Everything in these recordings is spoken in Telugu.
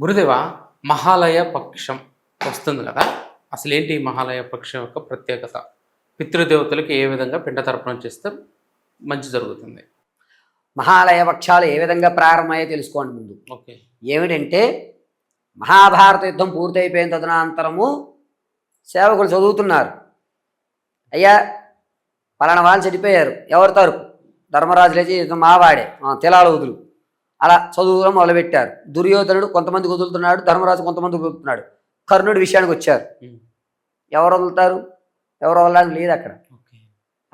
గురుదేవ మహాలయ పక్షం వస్తుంది కదా? అసలు ఏంటి మహాలయ పక్షం యొక్క ప్రత్యేకత? పితృదేవతలకు ఏ విధంగా పిండ తర్పణం చేస్తే మంచి జరుగుతుంది? మహాలయ పక్షాలు ఏ విధంగా ప్రారంభమయ్యో తెలుసుకోండి ముందు. ఓకే. ఏమిటంటే మహాభారత యుద్ధం పూర్తయిపోయిన తదనంతరము సేవకులు చదువుతున్నారు. అయ్యా పలానా వాళ్ళు చనిపోయారు ఎవరి తరపు? ధర్మరాజు లేచి "ఇతను మావాడే ఆ, తెలాల వదులు అలా చదువుకోవడం మొదలుపెట్టారు. దుర్యోధనుడు కొంతమంది వదులుతున్నాడు ధర్మరాజు కొంతమంది వదులుతున్నాడు కర్ణుడి విషయానికి వచ్చారు. ఎవరు వదులుతారు? ఎవరు వదలడానికి లేదు అక్కడ. ఓకే.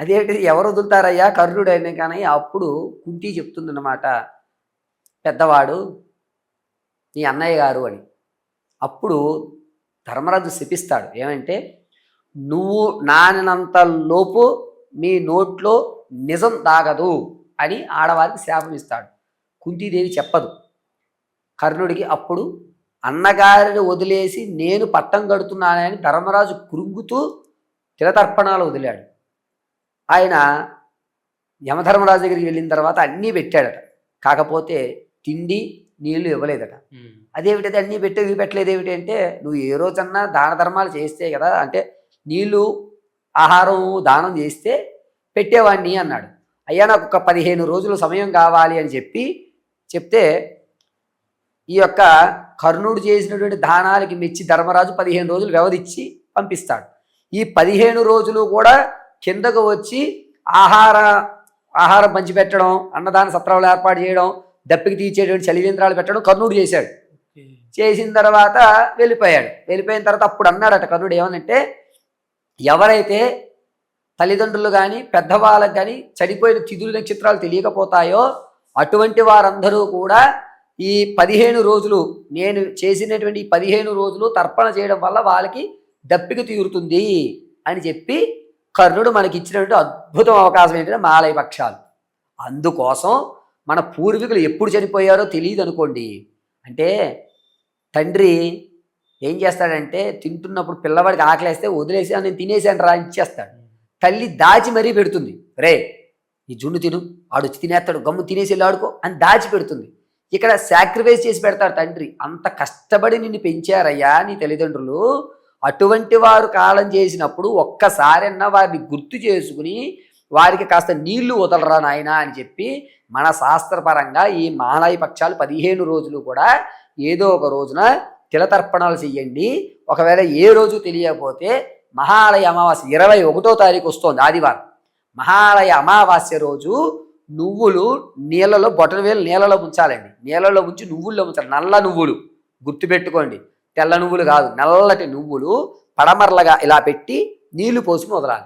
అదేంటి ఎవరు వదులుతారయ్యా? కర్ణుడు అయినా కానీ అప్పుడు కుంతి చెప్తుందన్నమాట. పెద్దవాడు నీ అన్నయ్య గారు అని. అప్పుడు ధర్మరాజు శపిస్తాడు. ఏమంటే నువ్వు నానినంత లోపు మీ నోట్లో నిజం దాగదు అని ఆడవారికి శాపం ఇస్తాడు. కుంతీదేవి చెప్పదు. కర్ణుడికి అప్పుడు అన్నగారిని వదిలేసి నేను పట్టం కడుతున్నానని ధర్మరాజు కృంగుతూ తిలతర్పణాలు వదిలాడు. ఆయన యమధర్మరాజు దగ్గరికి వెళ్ళిన తర్వాత అన్నీ పెట్టాడట. కాకపోతే తిండి నీళ్ళు ఇవ్వలేదట. అదేమిటది? అన్నీ పెట్టి పెట్టలేదు ఏమిటి అంటే నువ్వు ఏ రోజన్నా దాన ధర్మాలు చేస్తే కదా అంటే నీళ్ళు ఆహారం దానం చేస్తే పెట్టేవాడిని అన్నాడు. అయ్యా నాకు ఒక పదిహేను రోజులు సమయం కావాలి అని చెప్పి చెప్తే ఈ యొక్క కర్ణుడు చేసినటువంటి దానాలకి మెచ్చి ధర్మరాజు పదిహేను రోజులు వ్యవధిచ్చి పంపిస్తాడు. ఈ పదిహేను రోజులు కూడా కిందకు వచ్చి ఆహార ఆహారం పంచిపెట్టడం అన్నదాన సత్రాలు ఏర్పాటు చేయడం దప్పికి తీర్చేటువంటి చలివేంద్రాలు పెట్టడం కర్ణుడు చేశాడు. చేసిన తర్వాత వెళ్ళిపోయాడు. వెళ్ళిపోయిన తర్వాత అప్పుడు అన్నాడట కర్ణుడు ఏమనంటే ఎవరైతే తల్లిదండ్రులు కానీ పెద్దవాళ్ళకి కానీ చనిపోయిన తిథులు నక్షత్రాలు తెలియకపోతాయో అటువంటి వారందరూ కూడా ఈ పదిహేను రోజులు నేను చేసినటువంటి ఈ పదిహేను రోజులు తర్పణ చేయడం వల్ల వాళ్ళకి దప్పిక తీరుతుంది అని చెప్పి కర్ణుడు మనకి ఇచ్చినటువంటి అద్భుతం అవకాశం ఏంటంటే మాలయ పక్షాలు. అందుకోసం మన పూర్వీకులు ఎప్పుడు చనిపోయారో తెలియదు అనుకోండి అంటే తండ్రి ఏం చేస్తాడంటే తింటున్నప్పుడు పిల్లవాడికి ఆకలేస్తే వదిలేసి నేను తినేసాను రా ఇచ్చేస్తాడు. తల్లి దాచి మరీ పెడుతుంది. రే ఈ జున్ను తిను ఆడు తినేస్తాడు గమ్ము తినేసి వెళ్ళి ఆడుకో అని దాచి పెడుతుంది ఇక్కడ సాక్రిఫైస్ చేసి పెడతాడు తండ్రి. అంత కష్టపడి నిన్ను పెంచారయ్యా నీ తల్లిదండ్రులు. అటువంటి వారు కాలం చేసినప్పుడు ఒక్కసారన్నా వారిని గుర్తు చేసుకుని వారికి కాస్త నీళ్ళు వదలరా నాయనా అని చెప్పి మన శాస్త్రపరంగా ఈ మాలయ పక్షాలు పదిహేను రోజులు కూడా ఏదో ఒక రోజున తిలతర్పణాలు చెయ్యండి. ఒకవేళ ఏ రోజు తెలియకపోతే మహాలయ అమావాస్య ఇరవై ఒకటో తారీఖు వస్తోంది ఆదివారం. మహాలయ అమావాస్య రోజు నువ్వులు నీళ్ళలో బొటన వేలు నీళ్ళలో ఉంచాలండి నీళ్ళలో ఉంచి నువ్వుల్లో ఉంచాలి నల్ల నువ్వులు. గుర్తుపెట్టుకోండి. తెల్ల నువ్వులు కాదు నల్లటి నువ్వులు పడమరలగా ఇలా పెట్టి నీళ్ళు పోసి వదలాలి.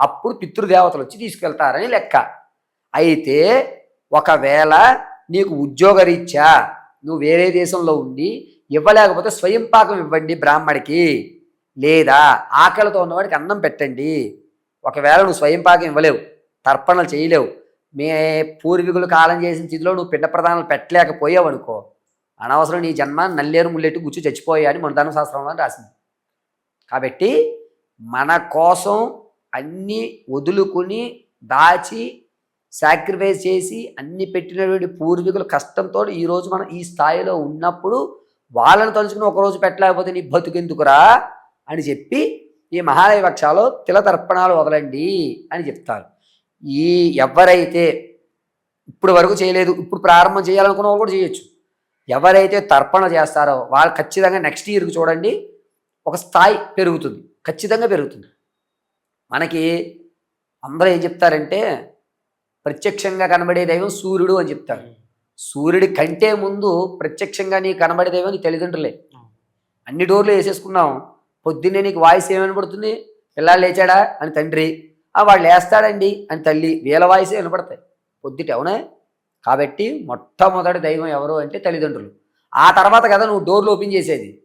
అప్పుడు పితృదేవతలు వచ్చి తీసుకెళ్తారని లెక్క. అయితే ఒకవేళ నీకు ఉద్యోగరీత్యా నువ్వు వేరే దేశంలో ఉండి ఇవ్వలేకపోతే స్వయం పాకం ఇవ్వండి బ్రాహ్మడికి. లేదా ఆకలితో ఉన్నవాడికి అన్నం పెట్టండి. ఒకవేళ నువ్వు స్వయం పాకం ఇవ్వలేవు తర్పణలు చేయలేవు మే పూర్వీకులు కాలం చేసిన స్థితిలో నువ్వు పిండ ప్రధానాలు పెట్టలేకపోయావు అనుకో అనవసరం నీ జన్మ నల్లేరు ముల్లెట్టు గుచ్చి చచ్చిపోయా అని మనదాన శాస్త్రంలో అని రాసింది. కాబట్టి మన కోసం అన్నీ వదులుకుని దాచి సాక్రిఫైస్ చేసి అన్ని పెట్టినటువంటి పూర్వీకుల కష్టంతో ఈరోజు మనం ఈ స్థాయిలో ఉన్నప్పుడు వాళ్ళని తలుచుకుని ఒకరోజు పెట్టలేకపోతే నీ బతుకెందుకురా అని చెప్పి ఈ మహాలయ పక్షాలు తిల తర్పణాలు వదలండి అని చెప్తారు. ఈ ఎవరైతే ఇప్పుడు వరకు చేయలేదు ఇప్పుడు ప్రారంభం చేయాలనుకున్న వాళ్ళు కూడా చేయొచ్చు. ఎవరైతే తర్పణ చేస్తారో వాళ్ళు ఖచ్చితంగా నెక్స్ట్ ఇయర్కి చూడండి ఒక స్థాయి పెరుగుతుంది. ఖచ్చితంగా పెరుగుతుంది. మనకి అందరూ ఏం చెప్తారంటే ప్రత్యక్షంగా కనబడే దైవం సూర్యుడు అని చెప్తారు. సూర్యుడి కంటే ముందు ప్రత్యక్షంగా నీకు కనబడే దైవం నీ తల్లిదండ్రులే. అన్ని డోర్లు వేసేసుకున్నాం. పొద్దున్నే నీకు వాయిస్ ఏమనబడుతుంది పిల్లలు లేచాడా? అని తండ్రి. ఆ వాడు లేస్తాడండి అని తల్లి. వీళ్ళ వాయిసే వినపడతాయి. పొద్దుట అవునా? కాబట్టి మొట్టమొదటి దైవం ఎవరు అంటే తల్లిదండ్రులు. ఆ తర్వాత కదా నువ్వు డోర్లు ఓపెన్ చేసేది.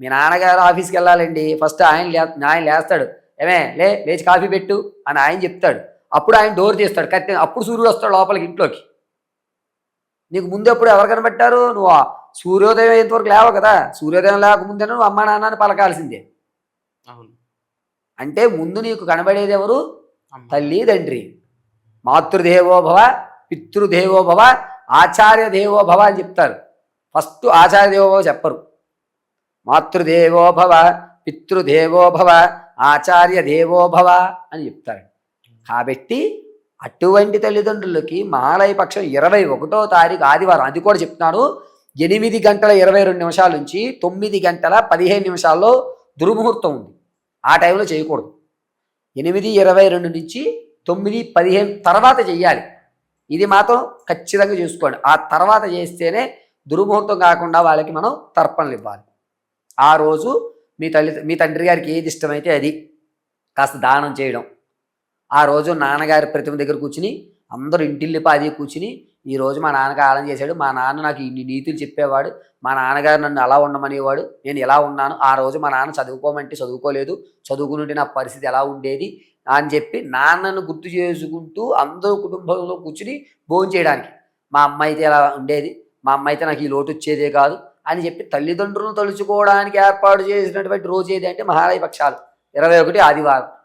మీ నాన్నగారు ఆఫీస్కి వెళ్ళాలండి. ఫస్ట్ ఆయన లే ఆయన లేస్తాడు. ఏమే లే లేచి కాఫీ పెట్టు అని ఆయన చెప్తాడు. అప్పుడు ఆయన డోర్ చేస్తాడు కరెక్ట్ అప్పుడు సూర్యుడు వస్తాడు లోపలికి ఇంట్లోకి. నీకు ముందు ఎప్పుడు ఎవరు కనబెట్టారు? నువ్వు సూర్యోదయం ఎంతవరకు లేవు కదా. సూర్యోదయం లేకముందే నువ్వు అమ్మ నాన్నని పలకాల్సిందే. అవును. అంటే ముందు నీకు కనబడేది ఎవరు. తల్లి తండ్రి. మాతృదేవోభవ పితృదేవోభవ ఆచార్య దేవోభవ అని చెప్తారు. ఫస్ట్ ఆచార్య దేవోభవ చెప్పరు. మాతృదేవో భవ పితృదేవో భవ ఆచార్య దేవో భవ అని చెప్తారు. కాబట్టి అటువంటి తల్లిదండ్రులకి మహాలయ పక్షం ఇరవై ఒకటో తారీఖు ఆదివారం అది కూడా చెప్తున్నాను ఎనిమిది గంటల ఇరవై రెండు నిమిషాల నుంచి తొమ్మిది గంటల పదిహేను నిమిషాల్లో దుర్ముహూర్తం ఉంది. ఆ టైంలో చేయకూడదు. ఎనిమిది ఇరవై రెండు నుంచి తొమ్మిది పదిహేను తర్వాత చేయాలి. ఇది మాత్రం ఖచ్చితంగా చూసుకోండి. ఆ తర్వాత చేస్తేనే దుర్ముహూర్తం కాకుండా వాళ్ళకి మనం తర్పణలు ఇవ్వాలి. ఆ రోజు మీ తల్లి మీ తండ్రి గారికి ఏది ఇష్టమైతే అది. కాస్త దానం చేయడం. ఆ రోజు నాన్నగారి ప్రతిమ దగ్గర కూర్చుని అందరూ ఇంటిల్లిపాది కూర్చుని ఈ రోజు మా నాన్నకి ఆలం చేశాడు. మా నాన్న నాకు ఇన్ని నీతులు చెప్పేవాడు. మా నాన్నగారు నన్ను అలా ఉండమనేవాడు. నేను ఎలా ఉన్నాను. ఆ రోజు మా నాన్న చదువుకోమంటే చదువుకోలేదు. చదువుకుంటే నా పరిస్థితి ఎలా ఉండేది అని చెప్పి నాన్నను గుర్తు చేసుకుంటూ అందరూ కుటుంబంలో కూర్చుని భోజనం చేయడానికి. మా అమ్మ అయితే ఎలా ఉండేది. మా అమ్మ అయితే నాకు ఈ లోటు వచ్చేదే కాదు అని చెప్పి తల్లిదండ్రులను తలుచుకోవడానికి ఏర్పాటు చేసినటువంటి రోజు ఏది అంటే పక్షాలు. ఇరవై ఒకటి ఆదివారం.